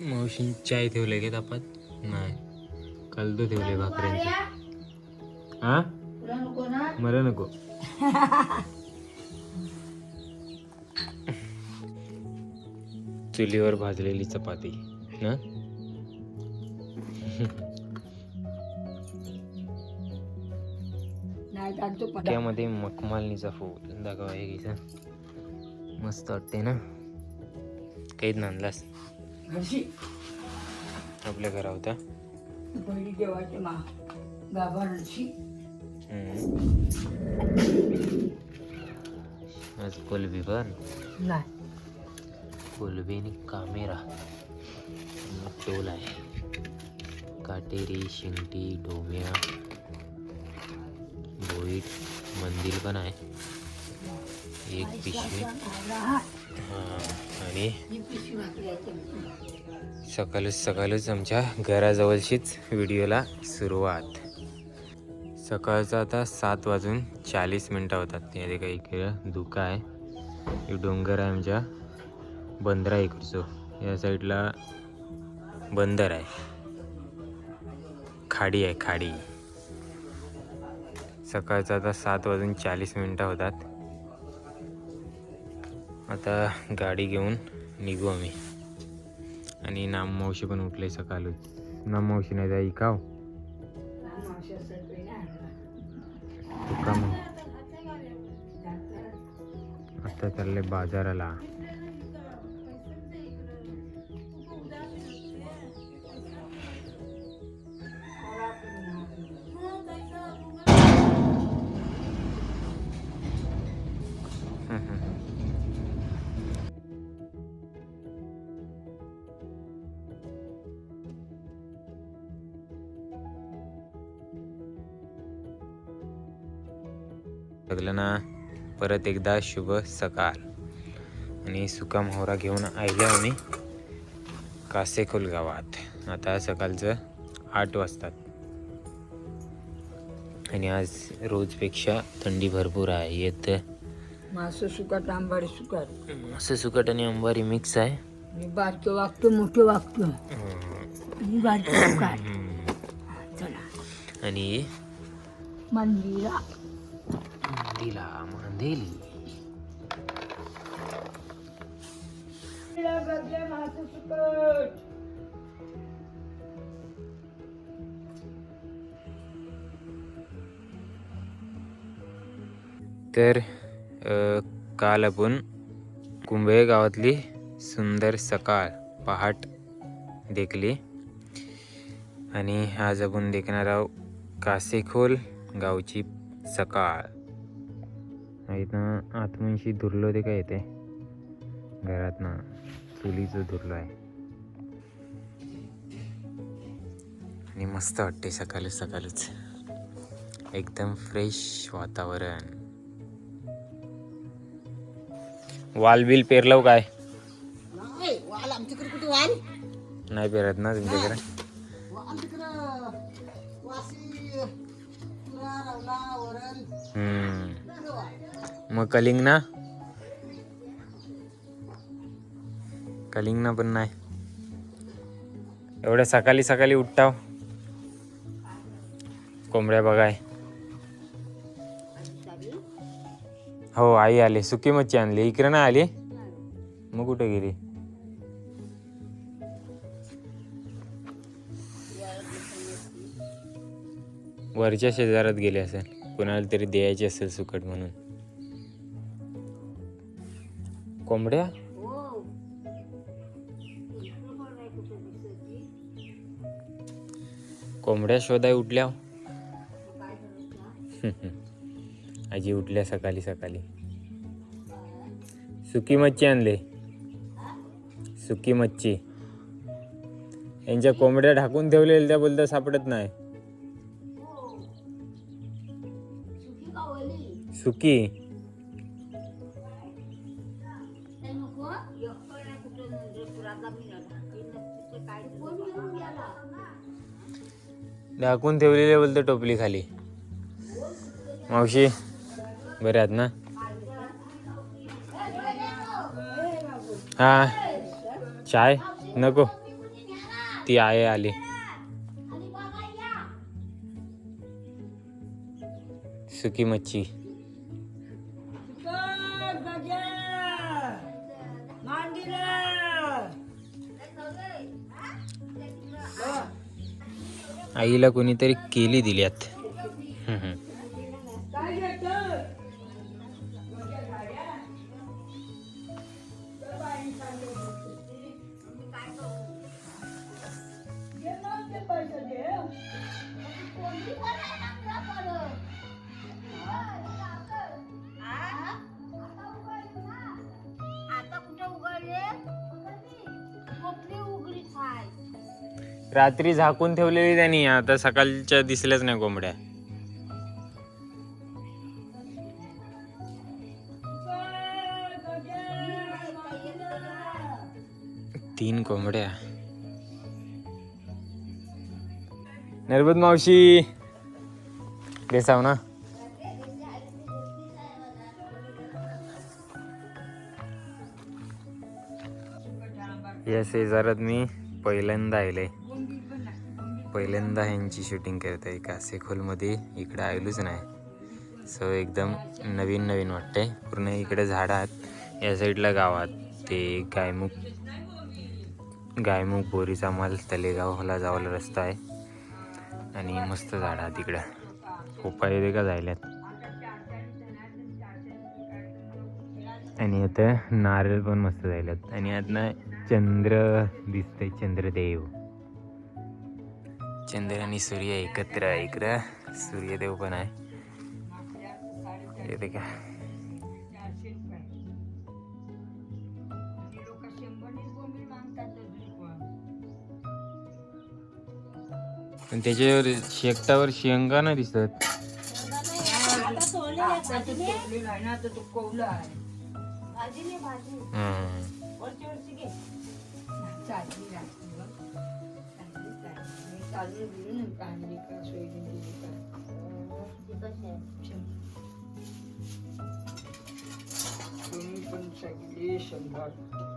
मावशीन चाय ठेवले का तापात? नाही. कलदो ठेवले भाकऱ्यांचे. हा मला नको. चुलीवर भाजलेली चपाती ना? त्यामध्ये मखमालनीचा फूल दाखवा हे घ्यायचं मस्त वाटते ना. काहीच नांदलास आपल्या घरा होता पहिली देवाची मा गाभारणची आज कोलबी पण नाही. कोलबी आणि कामेरा. टोल आहे. काटेरी शिंगटी डोम्या भोईट मंदिर पण आहे. एक पिशवी. आणि सकाळच सकाळच आमच्या घराजवळशीच व्हिडिओला सुरुवात. सकाळचं आता सात वाजून चाळीस मिनटं होतात. त्यामध्ये काही इकडं धुका आहे. हे डोंगर आहे आमच्या. बंदरा इकडचं. या साईडला बंदर आहे. खाडी आहे खाडी. सकाळचं आता सात वाजून चाळीस मिनटं होतात. आता गाडी घेऊन निघू आम्ही. आणि नाम मावशी पण उठले सकाळच नाम मावशी नाही जाई काव हो? तुका मग आता चालले बाजाराला. लागलं ना परत एकदा शुभ सकाळ. आणि सुका मोहरा घेऊन आले आम्ही कासेखोल गावात आता सकाळचं आठ वाजतात. आणि आज रोजपेक्षा थंडी भरपूर आहे. येत मासं सुकाट आंबाडी सुकाट. असं सुकट आणि अंबारी मिक्स आहे. मी बारकं वागतो मोठं वागतो मी बारकं सुकाट. चला. आणि मंदिरा. दिला मांदेली तर अ, काल आपण कुंभे गावातली सुंदर सकाळ पहाट देखली. आणि आज आपण देखणार आहोत कासेखोल गावची सकाळ. इथं आतमुंशी धुरलो ते काय येते घरात ना चुलीचं धुरलो आहे. आणि मस्त वाटते सकाळच सकाळच. एकदम फ्रेश वातावरण. वाल बिल पेरलव काय? कुठे वाल? नाही पेरत ना तुमच्याकडे? हम्म. मग कलिंगना? कलिंगना पण नाही. एवढ्या सकाळी सकाळी उठताव. कोंबड्या बघाय. हो आई आली. सुकी मच्छी आणली. इकडे नाही आली? मग कुठे गेली? वरच्या शेजारात गेले असेल. कुणाला तरी द्यायची असेल सुकट म्हणून. कोंबड्या? कोंबड्या शोधाय उठल्या. आजी उठल्या सकाळी सकाळी. सुकी मच्छी आणले. सुकी मच्छी. यांच्या कोंबड्या ढाकून ठेवलेल्या त्या बोलता सापडत नाही. सुकी? ढाकून ठेवलेले बोलतो टोपली खाली. मावशी बरे आहात ना? हा चाय नको. ती आहे आली. सुकी मच्छी. आईला कोणीतरी केली दिल्यात. रात्री झाकून ठेवलेली त्यांनी आता सकाळच्या दिसल्याच नाही कोंबड्या. तीन कोंबड्या. नरबद मावशी. देसाव ना या शेजारात मी पहिल्यांदा आले पहिल्यांदा ह्यांची शूटिंग करत आहे का? सेखोलमध्ये इकडं आलोच नाही. सो एकदम नवीन नवीन वाटतंय. पूर्ण इकडे झाडं आहेत. या साईडला गावात ते गायमुख गायमुख बोरीचा माल तलेगावला जावाला रस्ता आहे. आणि मस्त झाड आहे तिकडं उपाय येते का जायल्यात आणि आता नारळ पण मस्त जायल्यात आणि आता चंद्र दिसतंय चंद्रदेव. चंद्र आणि सूर्य एकत्र आहे इकडं. सूर्यदेव पण आहे. येते का पण त्याच्यावर शेकटावर शेंगा नाही दिसत. भाजीने भाजी हम्म. वरची वरची घे ती कशी आहे नाही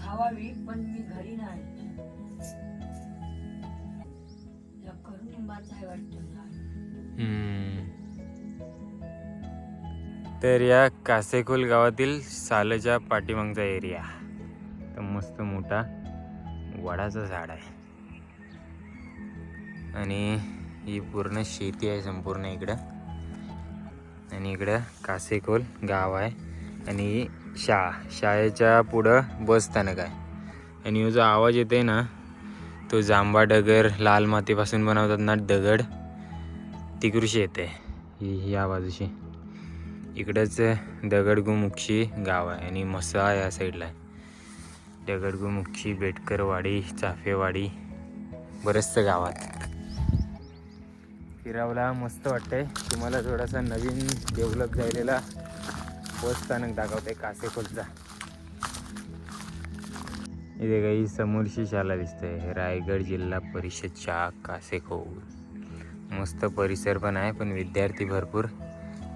खावावी पण मी घरी नाही. तर या कासेखोल गावातील सालच्या पाठीमागचा एरिया. तर मस्त मोठा वडाचं झाड आहे. आणि ही पूर्ण शेती आहे संपूर्ण इकडं. आणि इकडं कासेखोल गाव आहे. आणि शाळा शाळेच्या पुढं बस स्थानक आहे. आणि जो आवाज येतोय ना तो जांबा डगर लाल मातीपासून बनवतात ना दगड तिकडशी येते. ही या आवाजाशी इकडंच दगडगुमुक्षी गाव आहे आणि मसा या साईडला. आहे दगडगुमुक्षी बेटकरवाडी चाफेवाडी बरंचसं गावात फिरावला मस्त वाटतंय. तुम्हाला थोडासा नवीन डेव्हलप झालेला बस स्थानक दाखवते कासेकोलचा इथे काही समोरची शाळा दिसते रायगड जिल्हा परिषद कासेकोल मस्त परिसर पण आहे पण विद्यार्थी भरपूर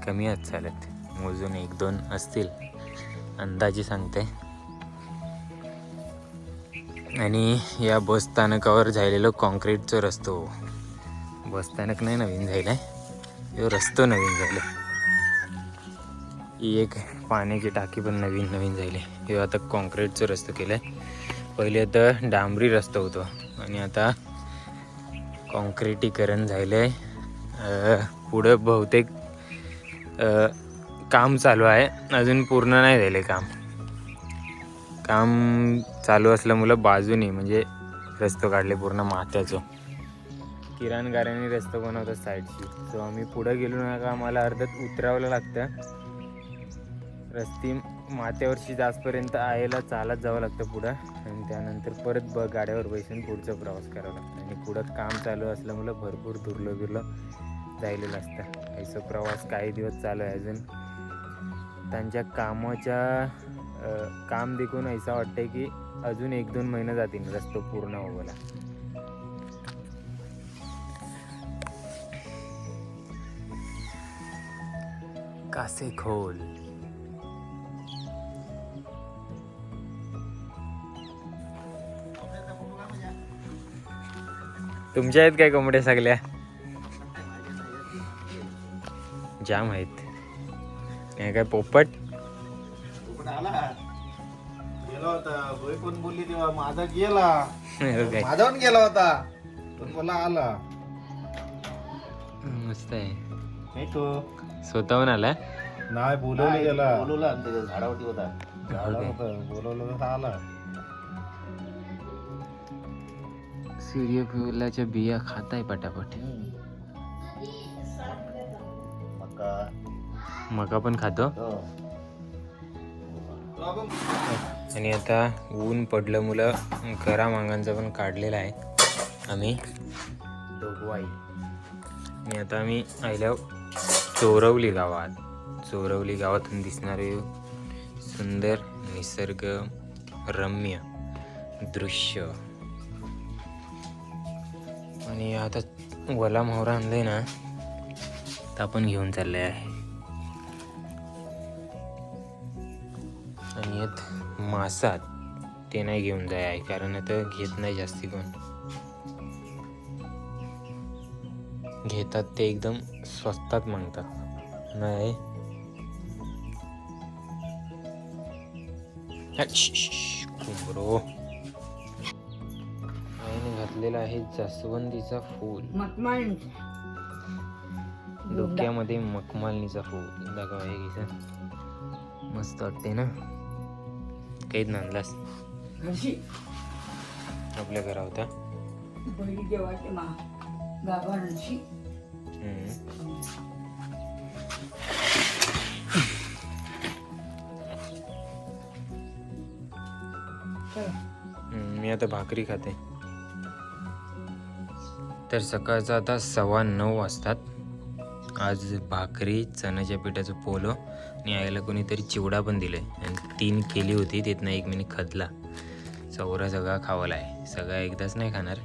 कमी आहेत चालत. मोजून एक दोन असतील. अंदाजे सांगते. आणि या बस स्थानकावर झालेलो कॉन्क्रीटचं रस्तो. बस स्थानक नाही नवीन झालं आहे रस्तो नवीन झालं ही एक पाण्याची टाकी पण नवीन नवीन झाली. हे आता कॉन्क्रीटचं रस्तो केलं आहे पहिले आता डांबरी रस्ता होतो. आणि आता कॉन्क्रिटीकरण झालं आहे पुढं बहुतेक काम चालू आहे. अजून पूर्ण नाही झाले काम. काम चालू असल्यामुळं बाजूने म्हणजे रस्तो काढले पूर्ण माथ्याचं. किराणगारांनी रस्तो बनवतात साईडची सो आम्ही पुढं गेलो ना का आम्हाला अर्ध्यात उतरावं लागतं. रस्ती माथ्यावरची जाचपर्यंत आयला चालत जावं लागतं पुढं. आणि त्यानंतर परत ब गाड्यावर बसून पुढचा प्रवास करावा लागतो. आणि पुढं काम चालू असल्यामुळं भरपूर दुर्लं बिरलं जायलेलं असतं. ऐसा प्रवास काही दिवस चालू आहे अजून. त्यांच्या कामाच्या काम देखून ऐसा वाटतंय की अजून एक दोन महिने जातील रस्तो पूर्ण व्हायला. कासे खोल तुमच्या आहेत काय कोंबड्या सगळ्या? जाम आहेत. हे काय पोपट? बोलली तेव्हा? माझा गेला. काय. माझा पण गेला होता. पण मला आला. मस्त आहे. तो. स्वतःहून आला? नाही बोलवलं गेला बोलवला झाडावरती होता. झाडावर बोलवलं तर आला. सूर्यफुलाच्या बिया खाताय पटापट. मका. मका पण खातो? आणि आता ऊन पडलं मुलं घरा मागांचा पण काढलेला आहे. आम्ही. डोगवाई आणि आता आम्ही आयल्या चोरवली गावात. चोरवली गावातून दिसणारे सुंदर निसर्ग रम्य दृश्य. आणि आता वला मोहरा आणलंय ना तर आपण घेऊन चालले आहे. आणि यात मासात ते नाही घेऊन जाय आहे कारण आता घेत नाही जास्ती कोण. घेतात ते एकदम स्वस्तात मागतात. नाही. हा, कुंबरो. घातलेला आहे जास्वंदीचा फूल. डोक्यामध्ये मखमालनीचा फूल. दाखवा हे मस्त वाटते ना? काहीच नांदलास आपल्या घरा होता मी आता भाकरी खाते. तर सकाळचा आता सव्वा नऊ वाजतात. आज भाकरी चण्याच्या पिठाचं पोलो आणि आईला कोणीतरी चिवडा पण दिलं आहे आणि तीन केली होती तिथनं एक मिनिट खदला. चौरा सगळा खावाला आहे. सगळा एकदाच नाही खाणार.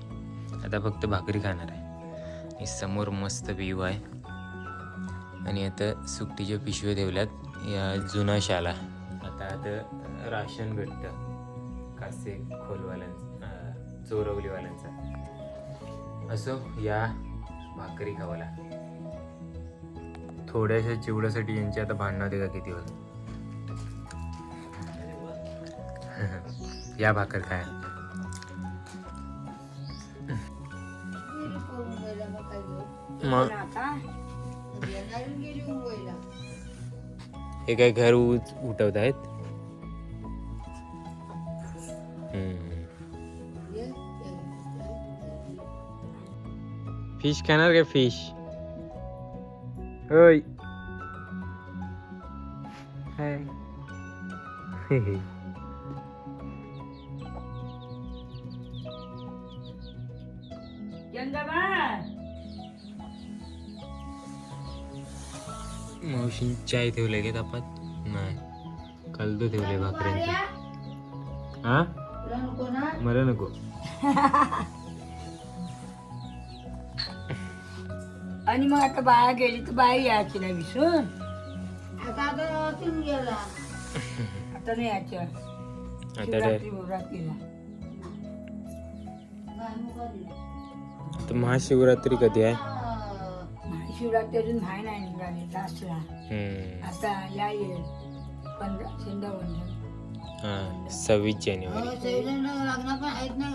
आता फक्त भाकरी खाणार आहे. आणि समोर मस्त व्ह्यू आहे. आणि आता सुट्टीच्या पिशव्या ठेवल्यात या जुना शाला. आता आता राशन भेटतं. कासे खोलवाल्यांचा चोरवलीवाल्यांचा. असो या भाकरी खावाला. थोड्याशा चिवड्यासाठी यांची आता भांडणं होते का किती होत? या भाकर काय मग? हे काय घर उठवत आहेत फिश खाणार का फिश होय मावशी चाय ठेवले का तापात? नाही. कलदो ठेवले भाकऱ्यांचे. हा? मला नको. आणि मग आता बाया गेली तर बाया यायची नाही विसरून? आता आता गेला. आता नाही यायच्या आता शिवरात्री रात्रीला तर महाशिवरात्री कधी आहे? शिवरात्री अजून नाही नाही निघाली. लास्टला. हम्म. आता या येईल पंधरा हा सव्वीस जानेवारी. लग्न पण आहेत ना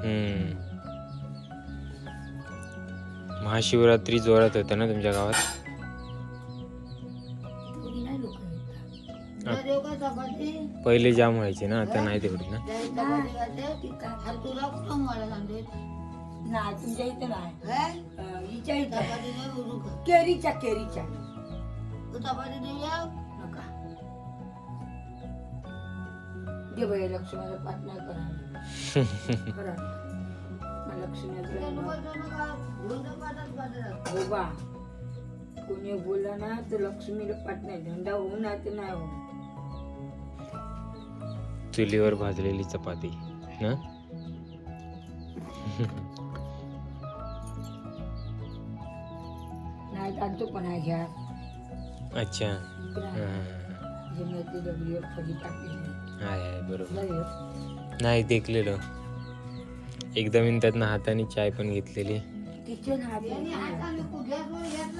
हम्म. महाशिवरात्री जोरात होतं ना तुमच्या गावात? पहिले जाम व्हायचे ना आता नाही तेवढी ना? सांगते नाही तुमच्या इथे नाही. हिच्या केरीच्या केरीच्या. नका. दे बाई लक्ष्मीला पाठ नाही करा. मला लक्ष्मीला हो बा. कोणी बोलला ना तर लक्ष्मीला पाठ नाही धंदा होऊ ना तर नाही होऊ चुलीवर भाजलेली चपाती ना नाही आणतो पण आहे घ्या. अच्छा. हा. हा, हा. बरोबर. नाही देखलेलं. एकदा मी त्यातनं हाताने चाय पण घेतलेली. किचन हा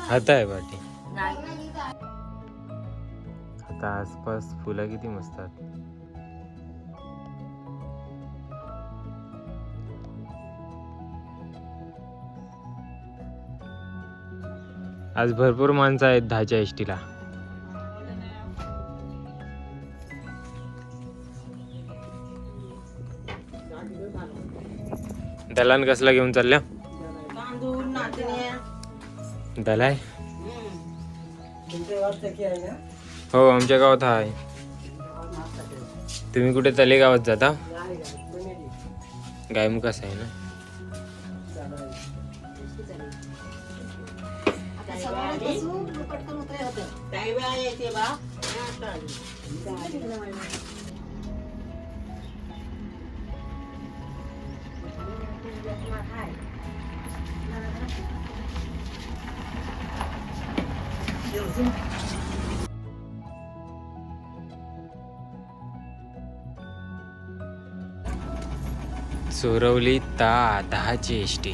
हात आहे पाठी आता आसपास फुलं किती मस्त आहेत. आज भरपूर माणसं आहेत दहाच्या एसटीला. दलान कसला घेऊन चालल्या? दलाय? हो आमच्या गावात आहे. तुम्ही कुठे तले गावात जाता? गायमुखास आहे ना? चोरवली ता दहाची एस टी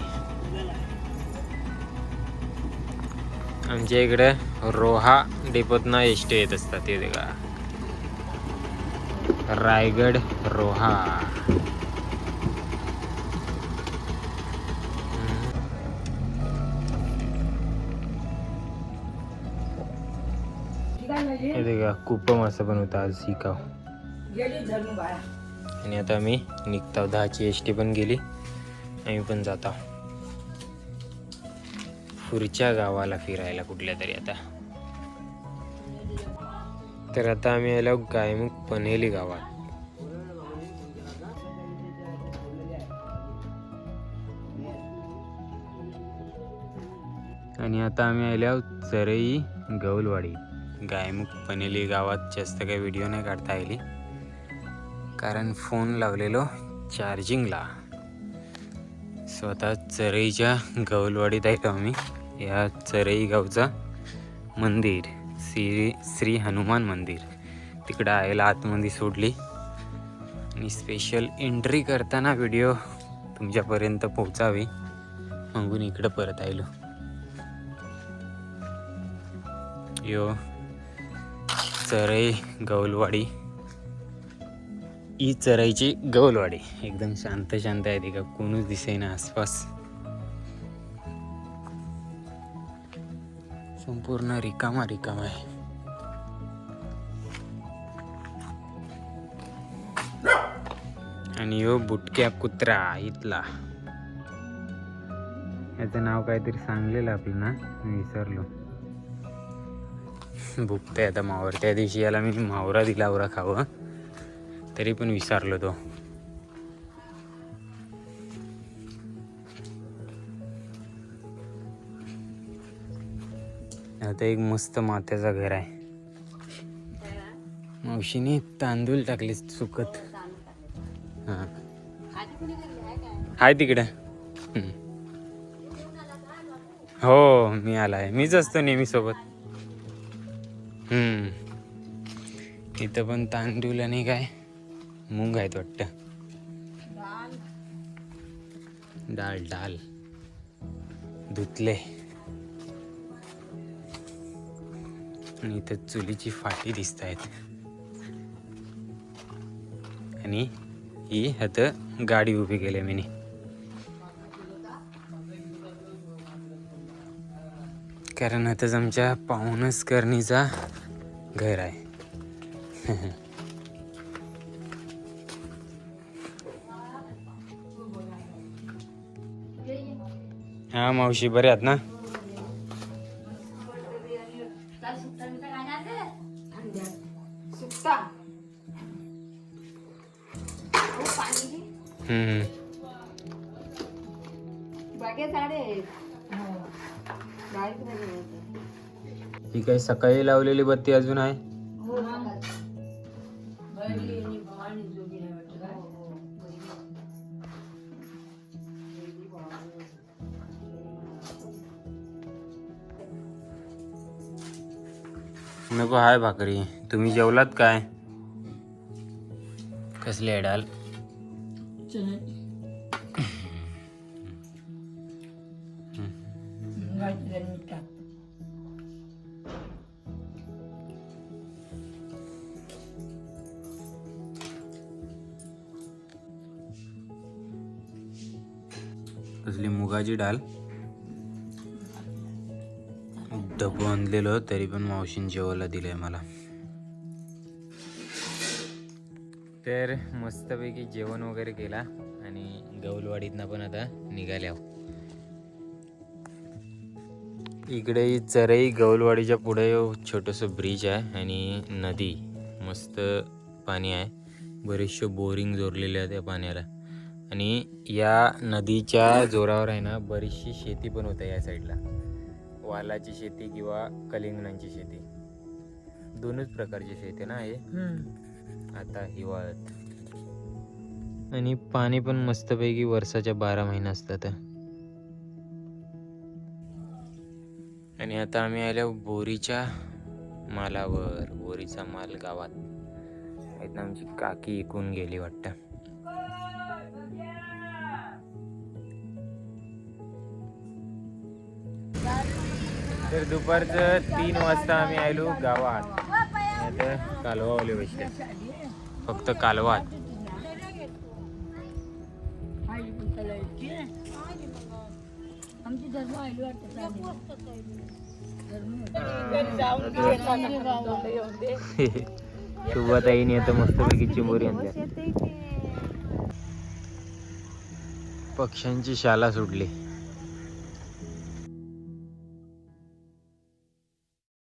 आमच्या इकडे रोहा डेपोतनं एस टी येत असतात ते का रायगड रोहा. का कुपम असं पण होतं आज शिकाव आणि आता आम्ही निघतो दहाची एस टी पण गेली आम्ही पण जातो. पुढच्या गावाला फिरायला कुठल्या तरी आता. तर आता आम्ही आलो गायमुख पनेली गावात. आणि आता आम्ही आलो चरई गौलवाडी. गायमुख पनेली गावात जास्त काही व्हिडिओ नाही काढता आली. कारण फोन लावलेलो चार्जिंगला स्वतः चरईच्या गौलवाडीत आहे आम्ही. या चरई गावचा मंदिर श्री श्री हनुमान मंदिर. तिकडं आयला आतमध्ये सोडली. आणि स्पेशल एंट्री करताना व्हिडिओ तुमच्यापर्यंत पोहोचावी. मागून इकडं परत आयलो. यो चरई गौलवाडी ही चराईची गौलवाडी एकदम शांत शांत आहे का? कोणच दिसेना आसपास. संपूर्ण रिकामा रिकामा आहे. आणि यो बुटक्या कुत्रा इथला. याचं नाव काहीतरी सांगलेलं आपलं ना मी विसरलो. भुकते आता मावर. त्या दिवशी याला मी मावरा दिला आवरा खावं. तरी पण विसरलो तो. आता एक मस्त मात्याचा घर आहे. मावशीने तांदूळ टाकले सुकत. हां. हाय तिकडे. हो मी आलाय. मीच असतो नेहमी सोबत. हम्म. इथं पण तांदूळ आणि काय? मुंग आहेत वाटतं. डाळ डाळ धुतले. आणि इथं चुलीची फाटी दिसत आहेत आणि ही आता गाडी उभी केली मी कारण आताच आमच्या पाहुणच करणीचा घर आहे. हा मावशी बरे आहात ना? सकाळी लावलेली बत्ती अजून आहे? हो? नको हाय भाकरी. तुम्ही जेवलात काय? कसली आहे डाल? मुगाची डाल. डबू आणलेलो तरी पण मावशीन जेवायला दिलंय मला. तर मस्तपैकी जेवण वगैरे केला आणि गौलवाडीतनं पण आता निघाल्या इकडे चरई गौलवाडीच्या पुढे छोटंसं ब्रिज आहे आणि नदी. मस्त पाणी आहे. बरेचसे बोरिंग जोडलेले आहे त्या पाण्याला. आणि या नदीच्या जोरावर आहे ना बरीचशी शेती पण होते या साईडला. वालाची शेती किंवा कलिंगणांची शेती. दोनच प्रकारची शेती ना हे. आता हिवाळ्यात. आणि पाणी पण मस्तपैकी वर्षाच्या बारा महिने असतात. आणि आता आम्ही आलो बोरीच्या मालावर. बोरीचा माल गावात. आमची काकी इकून गेली वाटतं. तर दुपारचं तीन वाजता आम्ही आलो गावात. आता कालवावाले बसले फक्त कालवात. आई पण त्याला आता मस्तपैकी चिंबोरी आणल्या. पक्ष्यांची शाला सुटली.